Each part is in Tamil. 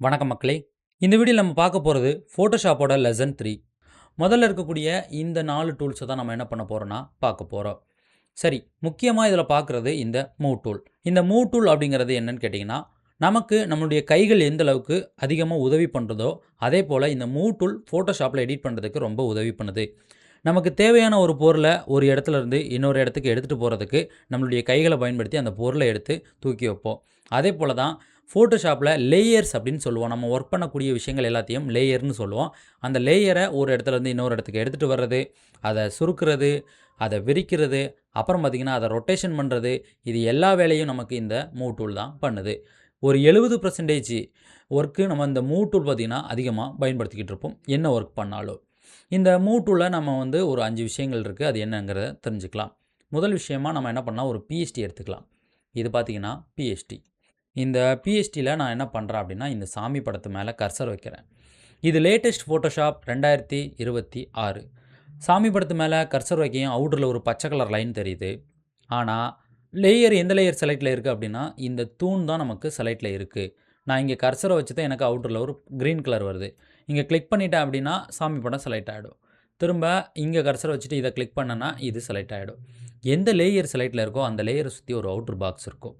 வணக்கம் மக்களே. இந்த வீடியோ நம்ம பார்க்க போகிறது ஃபோட்டோஷாப்போட லெசன் த்ரீ முதல்ல இருக்கக்கூடிய இந்த நாலு டூல்ஸை தான் நம்ம என்ன பண்ண போகிறோன்னா பார்க்க போகிறோம் சரி முக்கியமாக இதில் பார்க்குறது இந்த மூவ் டூல் இந்த மூவ் டூல் அப்படிங்கிறது என்னன்னு கேட்டிங்கன்னா நமக்கு நம்மளுடைய கைகள் எந்த அளவுக்கு அதிகமாக உதவி பண்ணுறதோ அதே போல் இந்த மூவ் டூல் ஃபோட்டோஷாப்பில் எடிட் பண்ணுறதுக்கு ரொம்ப உதவி பண்ணுது. நமக்கு தேவையான ஒரு பொருளை ஒரு இடத்துல இருந்து இன்னொரு இடத்துக்கு எடுத்துகிட்டு போகிறதுக்கு நம்மளுடைய கைகளை பயன்படுத்தி அந்த பொருளை எடுத்து தூக்கி வைப்போம். அதே போல் தான் ஃபோட்டோஷாப்பில் லேயர்ஸ் அப்படின்னு சொல்லுவோம். நம்ம ஒர்க் பண்ணக்கூடிய விஷயங்கள் எல்லாத்தையும் லேயர்னு சொல்லுவோம். அந்த லேயரை ஒரு இடத்துல இருந்து இன்னொரு இடத்துக்கு எடுத்துகிட்டு வர்றது அதை சுருக்கிறது அதை விரிக்கிறது அப்புறம் பார்த்திங்கன்னா அதை ரொட்டேஷன் பண்ணுறது இது எல்லா வேலையும் நமக்கு இந்த மூவ் டூல் தான் பண்ணுது. ஒரு எழுபது பர்சன்டேஜ் ஒர்க்கு நம்ம இந்த மூவ் டூல் பார்த்திங்கன்னா அதிகமாக பயன்படுத்திக்கிட்டு இருப்போம். என்ன ஒர்க் பண்ணாலும். இந்த மூவ் டூலில் நம்ம வந்து ஒரு அஞ்சு விஷயங்கள் இருக்குது அது என்னங்கிறத தெரிஞ்சுக்கலாம். முதல் விஷயமா நம்ம என்ன பண்ணலாம்? ஒரு பிஎஸ்டி எடுத்துக்கலாம். இது பார்த்திங்கன்னா பிஎஸ்டி இந்த பிஎஸ்டியில் நான் என்ன பண்ணுறேன் அப்படின்னா இந்த சாமி படத்து மேலே கர்சர் வைக்கிறேன். இது லேட்டஸ்ட் ஃபோட்டோஷாப் ரெண்டாயிரத்தி இருபத்தி ஆறு. சாமி படத்து மேலே கர்சர் வைக்கையும் அவுட்டரில் ஒரு பச்சை கலர் லைன் தெரியுது. ஆனால் லேயர் எந்த லேயர் செலக்டில் இருக்குது அப்படின்னா இந்த தூண் தான் நமக்கு செலக்டில் இருக்குது நான் இங்கே கர்சரை வச்சு தான் எனக்கு அவுட்டரில் ஒரு க்ரீன் கலர் வருது. இங்கே கிளிக் பண்ணிட்டேன் அப்படின்னா சாமி படம் செலக்ட் ஆகிடும் திரும்ப இங்கே கர்சரை வச்சுட்டு இதை கிளிக் பண்ணனா இது செலக்ட் ஆகிடும் எந்த லேயர் செலக்டில் இருக்கோ அந்த லேயரை சுற்றி ஒரு அவுட்ரு பாக்ஸ் இருக்கும்.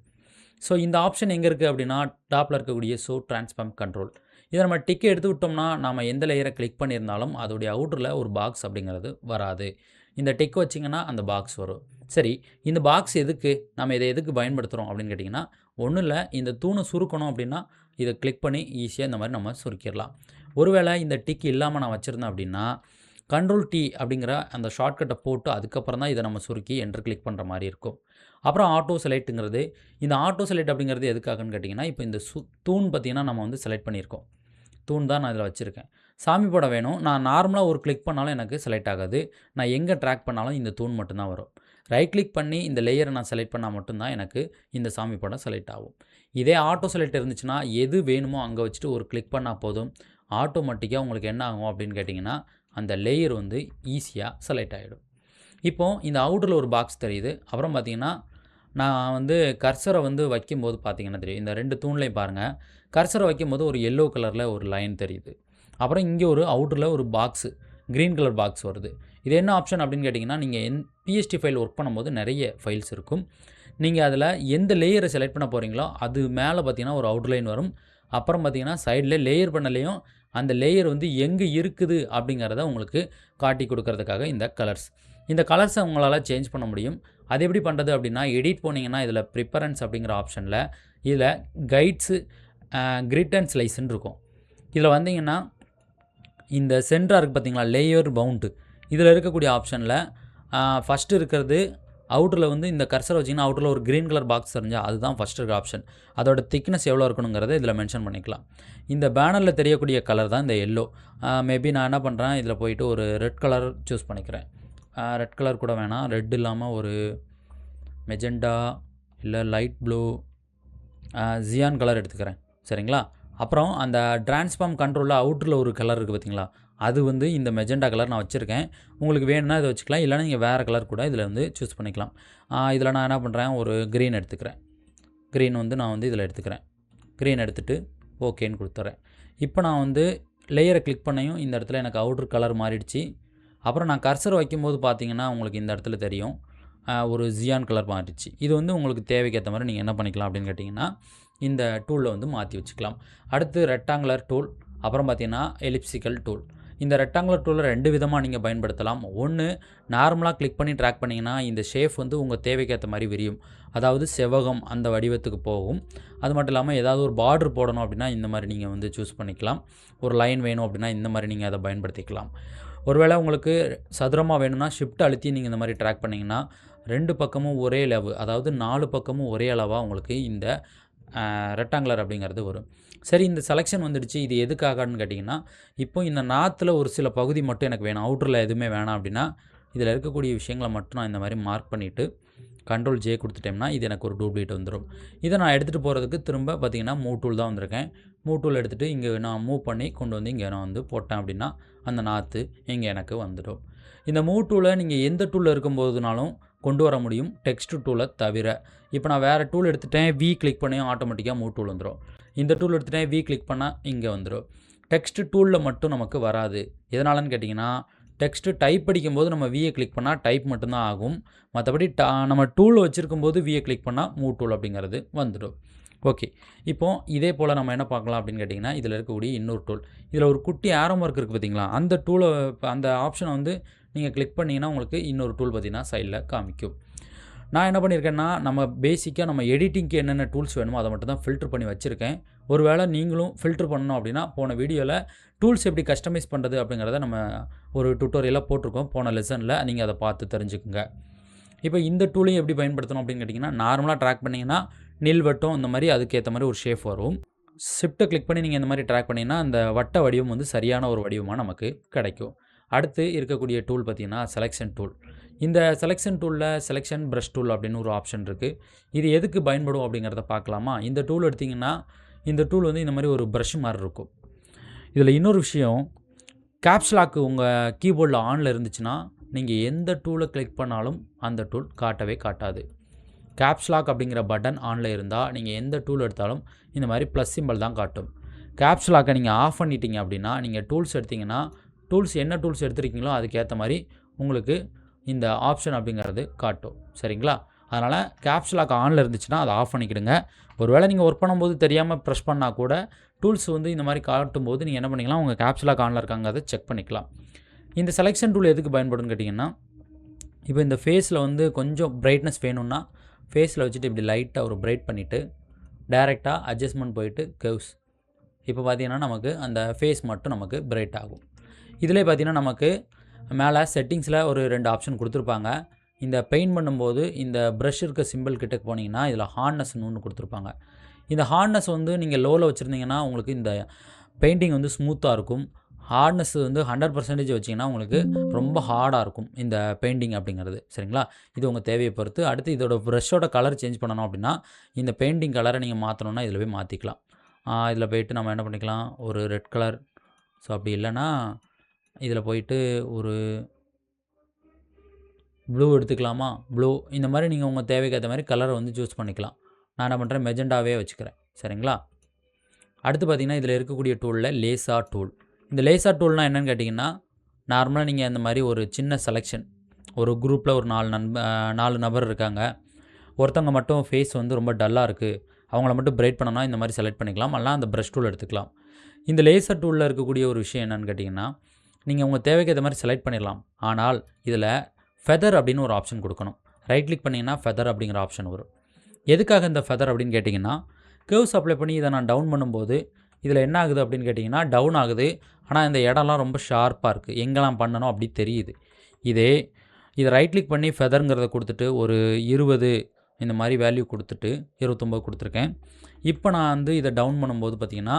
ஸோ இந்த ஆப்ஷன் எங்கே இருக்குது அப்படின்னா டாப்பில் இருக்கக்கூடிய ஷோ டிரான்ஸ்ஃபார்ம் கண்ட்ரோல் இதை நம்ம டிக்கை எடுத்து விட்டோம்னா நம்ம எந்த லேயரை கிளிக் பண்ணியிருந்தாலும் அதோடைய அவுட்டரில் ஒரு பாக்ஸ் அப்படிங்கிறது வராது. இந்த டிக் வச்சிங்கன்னா அந்த பாக்ஸ் வரும். சரி இந்த பாக்ஸ் எதுக்கு? நம்ம இதை எதுக்கு பயன்படுத்துகிறோம் அப்படின்னு கேட்டிங்கன்னா ஒன்றும் இல்லை இந்த தூணை சுருக்கணும் அப்படின்னா இதை கிளிக் பண்ணி ஈஸியாக இந்த மாதிரி நம்ம சுருக்கிடலாம். ஒருவேளை இந்த டிக் இல்லாமல் நான் வச்சுருந்தேன் அப்படின்னா கண்ட்ரோல் டி அப்படிங்கிற அந்த ஷார்ட்கட்டை போட்டு அதுக்கப்புறம் தான் இதை நம்ம சுருக்கி என்டர் கிளிக் பண்ணுற மாதிரி இருக்கும். அப்புறம் ஆட்டோ செலக்ட்டுங்கிறது இந்த ஆட்டோ செலக்ட் அப்படிங்கிறது எதுக்காகன்னு கேட்டிங்கன்னா இப்போ இந்த சு தூண் பார்த்திங்கன்னா நம்ம வந்து செலக்ட் பண்ணியிருக்கோம். தூண் தான் நான் இதில் வச்சுருக்கேன். சாமி படம் வேணும். நான் நார்மலாக ஒரு கிளிக் பண்ணாலும் எனக்கு செலக்ட் ஆகாது. நான் எங்கே ட்ராக் பண்ணாலும் இந்த தூண் மட்டும்தான் வரும். ரைட் கிளிக் பண்ணி இந்த லேயரை நான் செலக்ட் பண்ணால் மட்டும்தான் எனக்கு இந்த சாமி படம் செலக்ட் ஆகும். இதே ஆட்டோ செலக்ட் இருந்துச்சுன்னா எது வேணுமோ அங்கே வச்சுட்டு ஒரு கிளிக் பண்ணால் போதும். ஆட்டோமேட்டிக்காக உங்களுக்கு என்ன ஆகும் அப்படின்னு கேட்டிங்கன்னா அந்த லேயர் வந்து ஈஸியாக செலக்ட் ஆகிடும் இப்போது இந்த அவுட்டரில் ஒரு பாக்ஸ் தெரியுது. அப்புறம் பார்த்திங்கன்னா நான் வந்து கர்சரை வந்து வைக்கும்போது பார்த்திங்கன்னா தெரியும். இந்த ரெண்டு தூண்லையும் பாருங்கள் கர்சரை வைக்கும்போது ஒரு எல்லோ கலரில் ஒரு லைன் தெரியுது. அப்புறம் இங்கே ஒரு அவுட்டரில் ஒரு பாக்ஸு க்ரீன் கலர் பாக்ஸ் வருது. இது என்ன ஆப்ஷன் அப்படின்னு கேட்டிங்கன்னா நீங்கள் என் பிஎஸ்டி ஃபைல் ஒர்க் பண்ணும்போது நிறைய ஃபைல்ஸ் இருக்கும். நீங்கள் அதில் எந்த லேயரை செலக்ட் பண்ண போகிறீங்களோ அது மேலே பார்த்தீங்கன்னா ஒரு அவுட்லைன் வரும். அப்புறம் பார்த்தீங்கன்னா சைடில் லேயர் பண்ணலையும் அந்த லேயர் வந்து எங்கே இருக்குது அப்படிங்கிறத உங்களுக்கு காட்டி கொடுக்கறதுக்காக இந்த கலர்ஸ் இந்த கலர்ஸை உங்களால் சேஞ்ச் பண்ண முடியும். அது எப்படி பண்ணுறது அப்படின்னா எடிட் போனீங்கன்னா இதில் ப்ரிப்பரன்ஸ் அப்படிங்கிற ஆப்ஷனில் இதில் கைட்ஸு கிரிட் அண்ட் ஸ்லைஸ்ன்னு இருக்கும். இதில் வந்தீங்கன்னா இந்த சென்டராக இருக்குது பார்த்தீங்களா லேயர் பவுண்டு இதில் இருக்கக்கூடிய ஆப்ஷனில் ஃபஸ்ட்டு இருக்கிறது அவுட்டரில் வந்து இந்த கர்சர் வச்சிங்கன்னா அவுட்டரில் ஒரு க்ரீன் கலர் பாக்ஸ் தெரிஞ்சால் அதுதான் ஃபஸ்ட் இருக்கிற ஆப்ஷன் அதோட திக்னஸ் எவ்வளோ இருக்கணுங்கிறத இதில் மென்ஷன் பண்ணிக்கலாம். இந்த பேனரில் தெரியக்கூடிய கலர் தான் இந்த எல்லோ மேபி நான் என்ன பண்ணுறேன் இதில் போயிட்டு ஒரு ரெட் கலர் சூஸ் பண்ணிக்கிறேன். ரெட் கலர் கூட வேணாம். ரெட் இல்லாமல் ஒரு மெஜெண்டா இல்லை லைட் ப்ளூ ஜியான் கலர் எடுத்துக்கிறேன். சரிங்களா? அப்புறம் அந்த டிரான்ஸ்ஃபார்ம் கண்ட்ரோலில் அவுட்டரில் ஒரு கலர் இருக்குது பார்த்தீங்களா அது வந்து இந்த மெஜெண்டா கலர் நான் வச்சுருக்கேன். உங்களுக்கு வேணும்னா இதை வச்சுக்கலாம். இல்லைனா நீங்கள் வேறு கலர் கூட இதில் வந்து சூஸ் பண்ணிக்கலாம். இதில் நான் என்ன பண்ணுறேன் ஒரு க்ரீன் எடுத்துக்கிறேன். க்ரீன் வந்து நான் வந்து இதில் எடுத்துக்கிறேன். க்ரீன் எடுத்துகிட்டு ஓகேன்னு கொடுத்துட்றேன். இப்போ நான் வந்து லேயரை கிளிக் பண்ணியும் இந்த இடத்துல எனக்கு அவுட்ரு கலர் மாறிடுச்சு. அப்புறம் நான் கர்சர் வைக்கும்போது பார்த்தீங்கன்னா உங்களுக்கு இந்த இடத்துல தெரியும். ஒரு ஜியான் கலர் மாறிடுச்சு. இது வந்து உங்களுக்கு தேவைக்கேற்ற மாதிரி நீங்கள் என்ன பண்ணிக்கலாம் அப்படின்னு கேட்டிங்கன்னா இந்த டூலில் வந்து மாற்றி வச்சுக்கலாம். அடுத்து ரெக்டாங்குலர் டூல் அப்புறம் பார்த்தீங்கன்னா எலிப்சிக்கல் டூல் இந்த ரெக்டாங்குலர் டூலில் ரெண்டு விதமாக நீங்கள் பயன்படுத்தலாம். ஒன்று நார்மலாக கிளிக் பண்ணி ட்ராக் பண்ணிங்கன்னா இந்த ஷேப் வந்து உங்கள் தேவைக்கேற்ற மாதிரி விரியும். அதாவது செவ்வகம் அந்த வடிவத்துக்கு போகும். அது மட்டும் இல்லாமல் ஏதாவது ஒரு பார்டர் போடணும் அப்படின்னா இந்த மாதிரி நீங்கள் வந்து சூஸ் பண்ணிக்கலாம். ஒரு லைன் வேணும் அப்படின்னா இந்த மாதிரி நீங்கள் அதை பயன்படுத்திக்கலாம். ஒருவேளை உங்களுக்கு சதுரமாக வேணும்னா ஷிஃப்ட் அழுத்தி நீங்கள் இந்த மாதிரி ட்ராக் பண்ணிங்கன்னா ரெண்டு பக்கமும் ஒரே அளவு அதாவது நாலு பக்கமும் ஒரே அளவாக உங்களுக்கு இந்த ரெக்டாங்குலர் அப்படிங்கிறது வரும். சரி இந்த செலெக்ஷன் வந்துடுச்சு இது எதுக்காகன்னு கேட்டிங்கன்னா இப்போ இந்த நாத்தில் ஒரு சில பகுதி மட்டும் எனக்கு வேணும் அவுட்டரில் எதுவுமே வேணாம் அப்படின்னா இதில் இருக்கக்கூடிய விஷயங்களை மட்டும் நான் இந்த மாதிரி மார்க் பண்ணிவிட்டு கண்ட்ரோல் ஜே கொடுத்துட்டேன்னா இது எனக்கு ஒரு டூப்ளிகேட் வந்துடும் இதை நான் எடுத்துகிட்டு போகிறதுக்கு திரும்ப பார்த்திங்கன்னா மூ டூல் தான் வந்திருக்கேன். மூ டூல் எடுத்துகிட்டு இங்கே நான் மூவ் பண்ணி கொண்டு வந்து இங்கே நான் வந்து போட்டேன் அப்படின்னா அந்த நாற்று இங்கே எனக்கு வந்துடும். இந்த மூ டூலை நீங்கள் எந்த டூலில் இருக்கும்போதுனாலும் கொண்டு வர முடியும். டெக்ஸ்ட் டூலை தவிர. இப்போ நான் வேறு டூல் எடுத்துட்டேன். வி கிளிக் பண்ணி ஆட்டோமேட்டிக்காக மூ டூல் வந்துடும் இந்த டூல் எடுத்துகிட்டே வி கிளிக் பண்ணால் இங்கே வந்துடும் டெக்ஸ்ட் டூலில் மட்டும் நமக்கு வராது. எதனாலன்னு கேட்டிங்கன்னா டெக்ஸ்ட்டு டைப் படிக்கும்போது நம்ம விஏ கிளிக் பண்ணால் டைப் மட்டும்தான் ஆகும். மற்றபடி டா நம்ம டூல் வச்சுருக்கும் போது விஏ கிளிக் பண்ணால் மூ டூல் அப்படிங்கிறது வந்துடும். ஓகே இப்போது இதே போல் நம்ம என்ன பார்க்கலாம் அப்படின்னு கேட்டிங்கன்னா இதில் இருக்கக்கூடிய இன்னொரு டூல் இதில் ஒரு குட்டி ஆரம் ஒர்க் இருக்குது பார்த்தீங்களா? அந்த டூலை அந்த ஆப்ஷனை வந்து நீங்கள் கிளிக் பண்ணிங்கன்னா உங்களுக்கு இன்னொரு டூல் பார்த்தீங்கன்னா சைடில் காமிக்கும். நான் என்ன பண்ணியிருக்கேன்னா நம்ம பேசிக்காக நம்ம எடிட்டிங்க்கு என்னென்ன டூல்ஸ் வேணுமோ அதை மட்டும் தான் ஃபில்ட்ரு பண்ணி வச்சுருக்கேன். ஒருவேளை நீங்களும் ஃபில்டர் பண்ணணும் அப்படின்னா போன வீடியோவில் டூல்ஸ் எப்படி கஸ்டமைஸ் பண்ணுறது அப்படிங்கிறத நம்ம ஒரு டுட்டோரியலாக போட்டிருக்கோம். போன லெசனில் நீங்கள் அதை பார்த்து தெரிஞ்சுக்குங்க. இப்போ இந்த டூலையும் எப்படி பயன்படுத்தணும் அப்படின்னு கேட்டிங்கன்னா நார்மலாக ட்ராக் பண்ணிங்கன்னா நெல் வட்டம் இந்த மாதிரி அதுக்கேற்ற மாதிரி ஒரு ஷேப் வரும். ஷிஃப்ட்டை கிளிக் பண்ணி நீங்கள் இந்த மாதிரி ட்ராக் பண்ணிங்கன்னா அந்த வட்ட வடிவம் வந்து சரியான ஒரு வடிவமாக நமக்கு கிடைக்கும். அடுத்து இருக்கக்கூடிய டூல் பார்த்திங்கன்னா செலெக்ஷன் டூல் இந்த செலெக்ஷன் டூலில் செலெக்ஷன் ப்ரஷ் டூல் அப்படின்னு ஒரு ஆப்ஷன் இருக்குது இது எதுக்கு பயன்படும் அப்படிங்கிறத பார்க்கலாமா? இந்த டூல் எடுத்திங்கன்னா இந்த டூல் வந்து இந்த மாதிரி ஒரு ப்ரஷ் மாதிரி இருக்கும். இதில் இன்னொரு விஷயம் கேப்ஸ்லாக்கு உங்கள் கீபோர்டில் ஆனில் இருந்துச்சுன்னா நீங்கள் எந்த டூலை கிளிக் பண்ணாலும் அந்த டூல் காட்டவே காட்டாது. கேப்ஸ்லாக் அப்படிங்கிற பட்டன் ஆனில் இருந்தால் நீங்கள் எந்த டூல் எடுத்தாலும் இந்த மாதிரி ப்ளஸ் சிம்பிள் தான் காட்டும். கேப்ஸ்லாக்கை நீங்கள் ஆஃப் பண்ணிட்டீங்க அப்படின்னா நீங்கள் டூல்ஸ் எடுத்தீங்கன்னா டூல்ஸ் என்ன டூல்ஸ் எடுத்துருக்கீங்களோ அதுக்கேற்ற மாதிரி உங்களுக்கு இந்த ஆப்ஷன் அப்படிங்கிறது காட்டும். சரிங்களா? அதனால் கேப்ஸ்லாக் ஆனில் இருந்துச்சுன்னா அதை ஆஃப் பண்ணிக்கிடுங்க. ஒருவேளை நீங்கள் ஒர்க் பண்ணும்போது தெரியாமல் ப்ரெஸ் பண்ணால் கூட டூல்ஸ் வந்து இந்த மாதிரி காட்டும்போது நீங்கள் என்ன பண்ணிக்கலாம்? உங்கள் கேப்ஸ் லாக் இருக்காங்க அதை செக் பண்ணிக்கலாம். இந்த செலெக்ஷன் டூல் எதுக்கு பயன்படும்னு கேட்டிங்கன்னா இப்போ இந்த ஃபேஸில் வந்து கொஞ்சம் பிரைட்னஸ் வேணும்னா ஃபேஸில் வச்சுட்டு இப்படி லைட்டாக ஒரு பிரைட் பண்ணிவிட்டு டைரெக்டாக அட்ஜஸ்ட்மெண்ட் போயிட்டு கவ்ஸ் இப்போ பார்த்தீங்கன்னா நமக்கு அந்த ஃபேஸ் மட்டும் நமக்கு பிரைட் ஆகும். இதிலே பார்த்தீங்கன்னா நமக்கு மேலே செட்டிங்ஸில் ஒரு ரெண்டு ஆப்ஷன் கொடுத்துருப்பாங்க. இந்த பெயிண்ட் பண்ணும்போது இந்த ப்ரஷ் இருக்க சிம்பிள் கிட்ட போனீங்கன்னா இதில் ஹார்ட்னஸ்னு ஒன்று கொடுத்துருப்பாங்க. இந்த ஹார்ட்னஸ் வந்து நீங்கள் லோவில் வச்சுருந்தீங்கன்னா உங்களுக்கு இந்த பெயிண்டிங் வந்து ஸ்மூத்தாக இருக்கும். ஹார்ட்னஸ் வந்து ஹண்ட்ரட் பர்சன்டேஜ் வச்சிங்கன்னா உங்களுக்கு ரொம்ப ஹார்டாக இருக்கும் இந்த பெயிண்டிங் அப்படிங்கிறது. சரிங்களா? இது உங்கள் தேவையை பொறுத்து. அடுத்து இதோட ப்ரஷ்ஷோட கலர் சேஞ்ச் பண்ணணும் அப்படின்னா இந்த பெயிண்டிங் கலரை நீங்கள் மாற்றணுன்னா இதில் போய் மாற்றிக்கலாம் இதில் போயிட்டு நம்ம என்ன பண்ணிக்கலாம்? ஒரு ரெட் கலர் ஸோ அப்படி இல்லைன்னா இதில் போயிட்டு ஒரு ப்ளூ எடுத்துக்கலாமா? ப்ளூ. இந்த மாதிரி நீங்கள் உங்கள் தேவைக்கு ஏற்ற மாதிரி கலரை வந்து சூஸ் பண்ணிக்கலாம். நான் என்ன பண்ணுறேன் மெஜெண்டாவே வச்சுக்கிறேன். சரிங்களா? அடுத்து பார்த்திங்கன்னா இதில் இருக்கக்கூடிய டூலில் லேசா டூல் இந்த லேசா டூல்னால் என்னென்னு கேட்டிங்கன்னா நார்மலாக நீங்கள் இந்த மாதிரி ஒரு சின்ன செலெக்ஷன் ஒரு குரூப்பில் ஒரு நாலு நண்ப நாலு நபர் இருக்காங்க. ஒருத்தவங்க மட்டும் ஃபேஸ் வந்து ரொம்ப டல்லாக இருக்குது அவங்கள மட்டும் பிரைட் பண்ணனா இந்த மாதிரி செலக்ட் பண்ணிக்கலாம். அல்ல அந்த ப்ரஷ் டூல் எடுத்துக்கலாம். இந்த லேசர் டூலில் இருக்கக்கூடிய ஒரு விஷயம் என்னென்னு கேட்டிங்கன்னா நீங்கள் உங்கள் தேவைக்கு ஏற்ற மாதிரி செலக்ட் பண்ணிடலாம். ஆனால் இதில் ஃபெதர் அப்படின்னு ஒரு ஆப்ஷன் கொடுக்கணும். ரைட் கிளிக் பண்ணிங்கன்னா ஃபெதர் அப்படிங்கிற ஆப்ஷன் வரும். எதுக்காக இந்த ஃபெதர் அப்படின்னு கேட்டிங்கன்னா கேர்வ்ஸ் அப்ளை பண்ணி இதை நான் டவுன் பண்ணும்போது இதில் என்ன ஆகுது அப்படின்னு கேட்டிங்கன்னா டவுன் ஆகுது. ஆனால் இந்த இடம்லாம் ரொம்ப ஷார்ப்பாக இருக்குது எங்கெல்லாம் பண்ணணும் அப்படி தெரியுது. இதே இதை ரைட் கிளிக் பண்ணி ஃபெதருங்கிறத கொடுத்துட்டு ஒரு இருபது இந்த மாதிரி வேல்யூ கொடுத்துட்டு இருபத்தொம்போது கொடுத்துருக்கேன். இப்போ நான் வந்து இதை டவுன் பண்ணும்போது பார்த்திங்கன்னா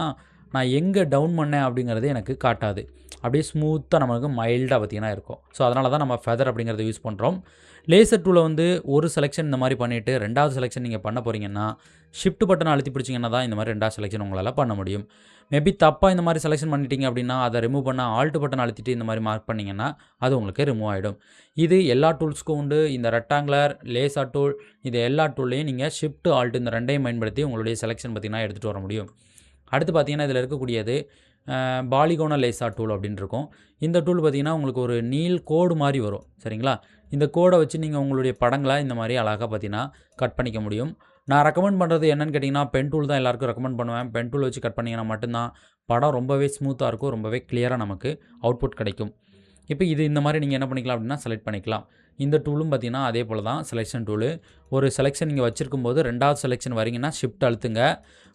நான் எங்கே டவுன் பண்ணேன் அப்படிங்கிறது எனக்கு காட்டாது. அப்படியே ஸ்மூத்தாக நமக்கு மைல்டாக பார்த்திங்கன்னா இருக்கும். ஸோ அதனால தான் நம்ம ஃபெதர் அப்படிங்கிறத யூஸ் பண்ணுறோம் லேசர் டூவில் வந்து ஒரு செலெக்ஷன் இந்த மாதிரி பண்ணிவிட்டு ரெண்டாவது செலெக்ஷன் நீங்கள் பண்ண போகிறீங்கன்னா ஷிஃப்ட் பட்டன் அழுத்தி பிடிச்சிங்கன்னா தான் இந்த மாதிரி ரெண்டாவது செலெக்ஷன் உங்களால் பண்ண முடியும். மேபி தப்பாக இந்த மாதிரி செலெக்ஷன் பண்ணிட்டீங்க அப்படின்னா அதை ரிமூவ் பண்ண ஆல்ட் பட்டன் அழுத்திட்டு இந்த மாதிரி மார்க் பண்ணிங்கன்னா அது உங்களுக்கு ரிமூவ் ஆகிடும் இது எல்லா டூல்ஸ்க்கும் உண்டு. இந்த ரெக்டாங்குலர் லேசா டூல் இது எல்லா டூல்லையும் நீங்கள் ஷிஃப்ட் ஆல்ட் இந்த ரெண்டையும் பயன்படுத்தி உங்களுடைய செலெக்ஷன் பார்த்திங்கன்னா எடுத்துகிட்டு வர முடியும். அடுத்து பார்த்திங்கன்னா இதில் இருக்கக்கூடியது பாலிகோன லேசா டூல் அப்படின்னு இருக்கும் இந்த டூல் பார்த்திங்கன்னா உங்களுக்கு ஒரு நீல் கோடு மாதிரி வரும். சரிங்களா? இந்த கோடை வச்சு நீங்கள் உங்களுடைய படங்களை இந்த மாதிரி அழகாக பார்த்தீங்கன்னா கட் பண்ணிக்க முடியும். நான் ரெக்கமெண்ட் பண்ணுறது என்னென்னு கேட்டிங்கன்னா பென் டூல் தான் எல்லாருக்கும் ரெக்கமெண்ட் பண்ணுவேன். பென் டூல் வச்சு கட் பண்ணிங்கன்னா மட்டும்தான் படம் ரொம்பவே ஸ்மூத்தாக இருக்கும். ரொம்பவே கிளியராக நமக்கு அவுட்புட் கிடைக்கும். இப்போ இது இந்த மாதிரி நீங்கள் என்ன பண்ணிக்கலாம் அப்படின்னா செலக்ட் பண்ணிக்கலாம். இந்த டூலும் பார்த்தீங்கன்னா அதே போல் தான் செலெக்ஷன் டூலு ஒரு செலெக்ஷன் நீங்கள் வச்சுருக்கும் போது ரெண்டாவது செலெக்ஷன் வரீங்கன்னா ஷிஃப்ட் அழுத்துங்க.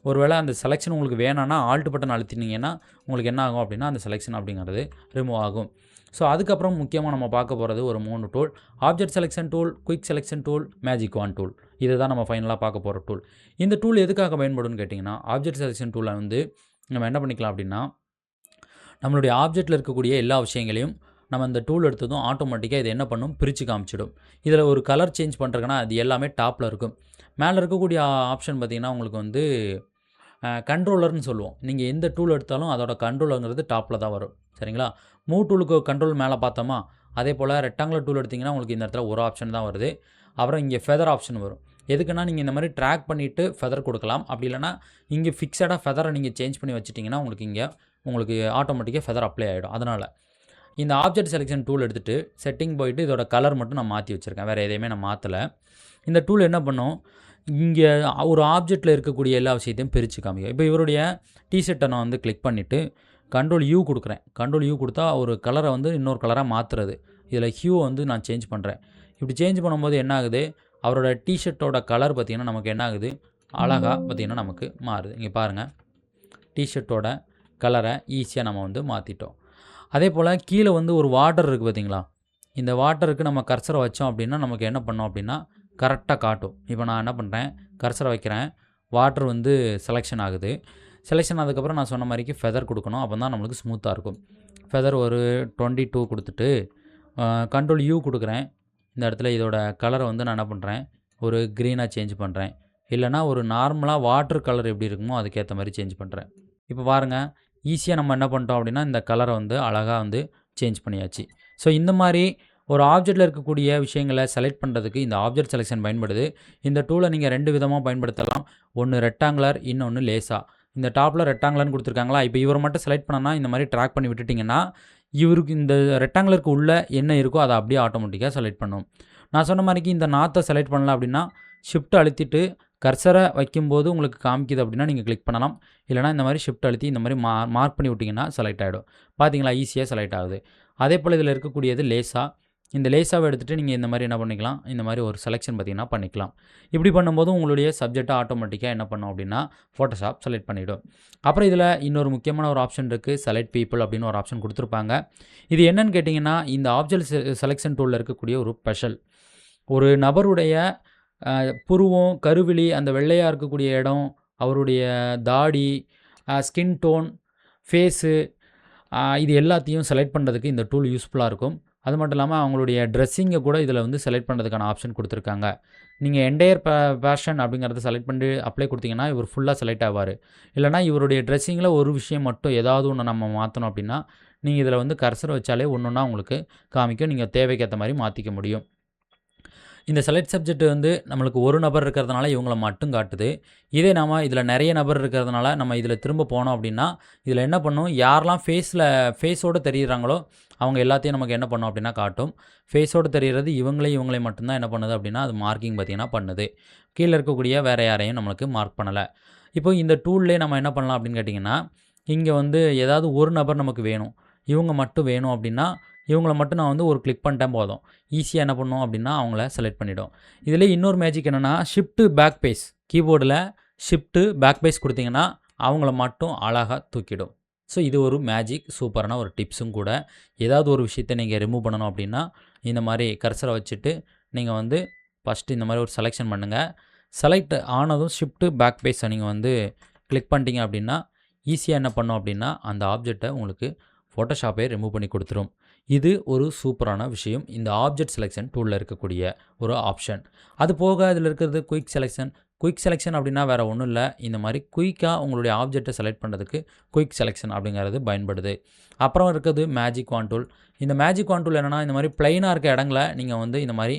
ஒருவேளை அந்த செலெக்ஷன் உங்களுக்கு வேணான்னா ஆல்ட் பட்டன் அழுத்தினீங்கன்னா உங்களுக்கு என்ன ஆகும் அப்படின்னா அந்த செலெக்ஷன் அப்படிங்கிறது ரிமூவ் ஆகும். ஸோ அதுக்கப்புறம் முக்கியமாக நம்ம பார்க்க போகிறது ஒரு மூணு tool object selection tool quick selection tool magic wand tool இதை தான் நம்ம ஃபைனலாக பார்க்க போகிற டூல் இந்த டூல் எதுக்காக பயன்படும்னு கேட்டிங்கன்னா ஆப்ஜெக்ட் செலெக்ஷன் டூலை வந்து நம்ம என்ன பண்ணிக்கலாம் அப்படின்னா நம்மளுடைய ஆப்ஜெக்ட்டில் இருக்கக்கூடிய எல்லா விஷயங்களையும் நம்ம இந்த டூல் எடுத்ததும் ஆட்டோமேட்டிக்காக இது என்ன பண்ணும்? பிரித்து காமிச்சிடும். இதில் ஒரு கலர் சேஞ்ச் பண்ணுறதுக்குன்னா அது எல்லாமே டாப்பில் இருக்கும். மேலே இருக்கக்கூடிய ஆப்ஷன் பார்த்திங்கன்னா உங்களுக்கு வந்து கண்ட்ரோலர்னு சொல்லுவோம். நீங்கள் எந்த டூல் எடுத்தாலும் அதோட கண்ட்ரோலருங்கிறது டாப்பில் தான் வரும். சரிங்களா? மூவ் டூலுக்கு கண்ட்ரோல் மேலே பார்த்தோமா? அதே போல் ரெக்டாங்குலர் டூல் எடுத்திங்கன்னா உங்களுக்கு இந்த இடத்துல ஒரு ஆப்ஷன் தான் வருது. அப்புறம் இங்கே ஃபெதர் ஆப்ஷன் வரும். எதுக்குன்னா நீங்கள் இந்த மாதிரி ட்ராக் பண்ணிவிட்டு ஃபெதர் கொடுக்கலாம். அப்படி இல்லைனா இங்கே ஃபிக்ஸடாக ஃபெதரை நீங்கள் சேஞ்ச் பண்ணி வச்சிட்டிங்கன்னா உங்களுக்கு இங்கே உங்களுக்கு ஆட்டோமேட்டிக்காக ஃபெதர் அப்ளை ஆகிடும் அதனால் இந்த ஆப்ஜெக்ட் செலெக்ஷன் டூல் எடுத்துகிட்டு செட்டிங் போயிட்டு இதோட கலர் மட்டும் நான் மாற்றி வச்சுருக்கேன். வேறு எதையுமே நான் மாற்றலை இந்த டூல் என்ன பண்ணும்? இங்கே ஒரு ஆப்ஜெக்ட்டில் இருக்கக்கூடிய எல்லா விஷயத்தையும் பிரித்து காமிக்கும். இப்போ இவருடைய டிஷர்ட்டை நான் வந்து கிளிக் பண்ணிவிட்டு கண்ட்ரோல் யூ கொடுக்குறேன். கண்ட்ரோல் யூ கொடுத்தா ஒரு கலரை வந்து இன்னொரு கலராக மாற்றுறது இதில் ஹியூ வந்து நான் சேஞ்ச் பண்ணுறேன் இப்படி சேஞ்ச் பண்ணும்போது என்ன ஆகுது? அவரோட டிஷர்ட்டோட கலர் பார்த்திங்கன்னா நமக்கு என்ன ஆகுது? அழகாக பார்த்திங்கன்னா நமக்கு மாறுது. இங்கே பாருங்கள் டிஷர்ட்டோட கலரை ஈஸியாக நம்ம வந்து மாற்றிட்டோம் அதே போல் கீழே வந்து ஒரு வாட்டர் இருக்குது பார்த்தீங்களா? இந்த வாட்டருக்கு நம்ம கர்சரை வச்சோம் அப்படின்னா நமக்கு என்ன பண்ணோம் அப்படின்னா கரெக்டாக காட்டும். இப்போ நான் என்ன பண்ணுறேன் கர்சரை வைக்கிறேன். வாட்டர் வந்து செலெக்ஷன் ஆகுது. செலெக்ஷன் ஆனதுக்கப்புறம் நான் சொன்ன மாதிரிக்கு ஃபெதர் கொடுக்கணும். அப்போ தான் நம்மளுக்கு ஸ்மூத்தாக இருக்கும். ஃபெதர் ஒரு டுவெண்ட்டி டூ கொடுத்துட்டு கண்ட்ரோல் யூ கொடுக்குறேன். இந்த இடத்துல இதோட கலரை வந்து நான் என்ன பண்ணுறேன் ஒரு க்ரீனாக சேஞ்ச் பண்ணுறேன் இல்லைனா ஒரு நார்மலாக வாட்டர் கலர் எப்படி இருக்குமோ அதுக்கேற்ற மாதிரி சேஞ்ச் பண்ணுறேன் இப்போ பாருங்கள் ஈஸியாக நம்ம என்ன பண்ணிட்டோம் அப்படின்னா இந்த கலரை வந்து அழகாக வந்து சேஞ்ச் பண்ணியாச்சு. ஸோ இந்த மாதிரி ஒரு ஆப்ஜெக்ட்டில் இருக்கக்கூடிய விஷயங்களை செலக்ட் பண்ணுறதுக்கு இந்த ஆப்ஜெக்ட் செலெக்ஷன் பயன்படுது. இந்த டூலை நீங்கள் ரெண்டு விதமாக பயன்படுத்தலாம். ஒன்று ரெக்டாங்குலர் இன்னொன்று லேசாக இந்த டாப்பில் ரெக்டாங்குலர்னு கொடுத்துருக்காங்களா? இப்போ இவரை மட்டும் செலக்ட் பண்ணனா இந்த மாதிரி ட்ராக் பண்ணி விட்டுட்டிங்கன்னா இவருக்கு இந்த ரெக்டாங்குலருக்கு உள்ள என்ன இருக்கோ அதை அப்படியே ஆட்டோமேட்டிக்காக செலக்ட் பண்ணும். நான் சொன்ன மாதிரிக்கு இந்த நாத்தை செலக்ட் பண்ணல அப்படின்னா ஷிஃப்ட் அழுத்திட்டு கர்சரை வைக்கும்போது உங்களுக்கு காமிக்குது அப்படின்னா நீங்கள் கிளிக் பண்ணலாம். இல்லைனா இந்த மாதிரி ஷிஃப்ட் அழுத்தி இந்த மாதிரி மா மார்க் பண்ணி விட்டிங்கன்னா செலக்ட் ஆகிடும் பார்த்தீங்களா ஈஸியாக செலக்ட் ஆகுது. அதே போல் இதில் இருக்கக்கூடியது லேசாக இந்த லேசாக எடுத்துகிட்டு நீங்கள் இந்த மாதிரி என்ன பண்ணிக்கலாம்? இந்த மாதிரி ஒரு செலெக்ஷன் பார்த்திங்கன்னா பண்ணிக்கலாம். இப்படி பண்ணும்போது உங்களுடைய சப்ஜெக்டாக ஆட்டோமேட்டிக்காக என்ன பண்ணும் அப்படின்னா ஃபோட்டோஷாப் செலக்ட் பண்ணிவிடும் அப்புறம் இதில் இன்னொரு முக்கியமான ஒரு ஆப்ஷன் இருக்குது செலக்ட் பீப்புள் அப்படின்னு ஒரு ஆப்ஷன் கொடுத்துருப்பாங்க. இது என்னன்னு கேட்டிங்கன்னா இந்த ஆப்ஜெக்ட் செலெக்ஷன் டூலில் இருக்கக்கூடிய ஒரு ஸ்பெஷல் ஒரு நபருடைய புருவம் கருவிழி அந்த வெள்ளையாக இருக்கக்கூடிய இடம் அவருடைய தாடி ஸ்கின் டோன் ஃபேஸு இது எல்லாத்தையும் செலக்ட் பண்ணுறதுக்கு இந்த டூல் யூஸ்ஃபுல்லாக இருக்கும். அது மட்டும் இல்லாமல் அவங்களுடைய ட்ரெஸ்ஸிங்கை கூட இதில் வந்து செலக்ட் பண்ணுறதுக்கான ஆப்ஷன் கொடுத்துருக்காங்க. நீங்கள் என்டையர் பே பேஷன் அப்படிங்கிறத செலக்ட் பண்ணி அப்ளை கொடுத்தீங்கன்னா இவர் ஃபுல்லாக செலக்ட் ஆவார். இல்லைனா இவருடைய ட்ரெஸ்ஸிங்கில் ஒரு விஷயம் மட்டும் ஏதாவது ஒன்று நம்ம மாற்றணும் அப்படின்னா நீங்கள் இதில் வந்து கர்சர் வச்சாலே ஒன்று ஒன்றா உங்களுக்கு காமிக்கும். நீங்கள் தேவைக்கேற்ற மாதிரி மாற்றிக்க முடியும். இந்த செலக்ட் சப்ஜெக்ட் வந்து நம்மளுக்கு ஒரு நபர் இருக்கிறதுனால இவங்கள மட்டும் காட்டுது. இதே நாம் இதில் நிறைய நபர் இருக்கிறதுனால நம்ம இதில் திரும்ப போனோம் அப்படின்னா இதில் என்ன பண்ணும்? யாரெல்லாம் ஃபேஸில் ஃபேஸோடு தெரியுறாங்களோ அவங்க எல்லாத்தையும் நமக்கு என்ன பண்ணும் அப்படின்னா காட்டும். ஃபேஸோடு தெரிகிறது இவங்களையும் இவங்களையும் மட்டும்தான் என்ன பண்ணுது அப்படின்னா அது மார்க்கிங் பார்த்திங்கன்னா பண்ணுது. கீழே இருக்கக்கூடிய வேறு யாரையும் நம்மளுக்கு மார்க் பண்ணலை. இப்போ இந்த டூல்லே நம்ம என்ன பண்ணலாம் அப்படின்னு கேட்டிங்கன்னா இங்கே வந்து ஏதாவது ஒரு நபர் நமக்கு வேணும். இவங்க மட்டும் வேணும் அப்படின்னா இவங்களை மட்டும் நான் வந்து ஒரு கிளிக் பண்ணிட்டேன் போதும். ஈஸியாக என்ன பண்ணும் அப்படின்னா அவங்கள செலக்ட் பண்ணிவிடும் இதில் இன்னொரு மேஜிக் என்னென்னா ஷிஃப்ட்டு பேக் பேஸ் கீபோர்டில் ஷிஃப்ட்டு பேக் பேஸ் கொடுத்தீங்கன்னா அவங்கள மட்டும் அழகாக தூக்கிடும். ஸோ இது ஒரு மேஜிக் சூப்பரான ஒரு டிப்ஸும் கூட. ஏதாவது ஒரு விஷயத்தை நீங்கள் ரிமூவ் பண்ணணும் அப்படின்னா இந்த மாதிரி கர்சரை வச்சுட்டு நீங்கள் வந்து ஃபஸ்ட்டு இந்த மாதிரி ஒரு செலெக்ஷன் பண்ணுங்கள் செலக்ட் ஆனதும் ஷிஃப்ட்டு பேக் பேஸை நீங்கள் வந்து கிளிக் பண்ணிட்டீங்க அப்படின்னா ஈஸியாக என்ன பண்ணோம் அப்படின்னா அந்த ஆப்ஜெக்டை உங்களுக்கு ஃபோட்டோஷாப்பே ரிமூவ் பண்ணி கொடுத்துரும். இது ஒரு சூப்பரான விஷயம். இந்த ஆப்ஜெக்ட் செலெக்ஷன் டூலில் இருக்கக்கூடிய ஒரு ஆப்ஷன் அது போக இதில் இருக்கிறது குயிக் செலெக்ஷன் குயிக் செலெக்ஷன் அப்படின்னா வேறு ஒன்றும் இல்லை. இந்த மாதிரி குயிக்காக உங்களுடைய ஆப்ஜெக்டை செலக்ட் பண்ணுறதுக்கு குயிக் செலெக்ஷன் அப்படிங்கிறது பயன்படுது. அப்புறம் இருக்கிறது மேஜிக் வான் டூல் இந்த மேஜிக் வான் டூல் என்னென்னா இந்த மாதிரி ப்ளைனாக இருக்க இடங்களை நீங்கள் வந்து இந்த மாதிரி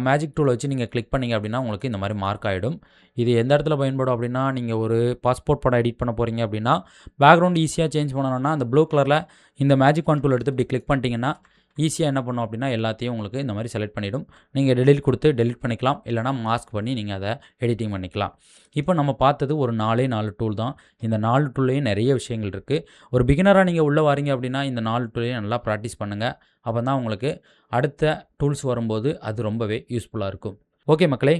மேஜிக் டூலை வச்சு நீங்கள் கிளிக் பண்ணிங்க அப்படின்னா உங்களுக்கு இந்த மாதிரி மார்க் ஆகிடும் இது எந்த இடத்துல பயன்படும் அப்படின்னா நீங்கள் ஒரு பாஸ்போர்ட் படம் எடிட் பண்ண போகிறீங்க அப்படின்னா பேக்ரவுண்ட் ஈஸியாக சேஞ்ச் பண்ணணும்னா அந்த ப்ளூ கலரில் இந்த மேஜிக் ஒன் டூல் எடுத்து இப்படி கிளிக் பண்ணிட்டீங்கன்னா ஈஸியாக என்ன பண்ணும் அப்படின்னா எல்லாத்தையும் உங்களுக்கு இந்த மாதிரி செலக்ட் பண்ணிவிடும் நீங்கள் டெலிட் கொடுத்து டெலிட் பண்ணிக்கலாம். இல்லைனா மாஸ்க் பண்ணி நீங்கள் அதை எடிட்டிங் பண்ணிக்கலாம். இப்போ நம்ம பார்த்தது ஒரு நாலே நாலு டூல் தான். இந்த நாலு டூல்லையும் நிறைய விஷயங்கள் இருக்குது ஒரு பிகினராக நீங்கள் உள்ளே வரீங்க அப்படின்னா இந்த நாலு டூலையும் நல்லா ப்ராக்டிஸ் பண்ணுங்கள் அப்போ தான் உங்களுக்கு அடுத்த டூல்ஸ் வரும்போது அது ரொம்பவே யூஸ்ஃபுல்லாக இருக்கும். ஓகே மக்களே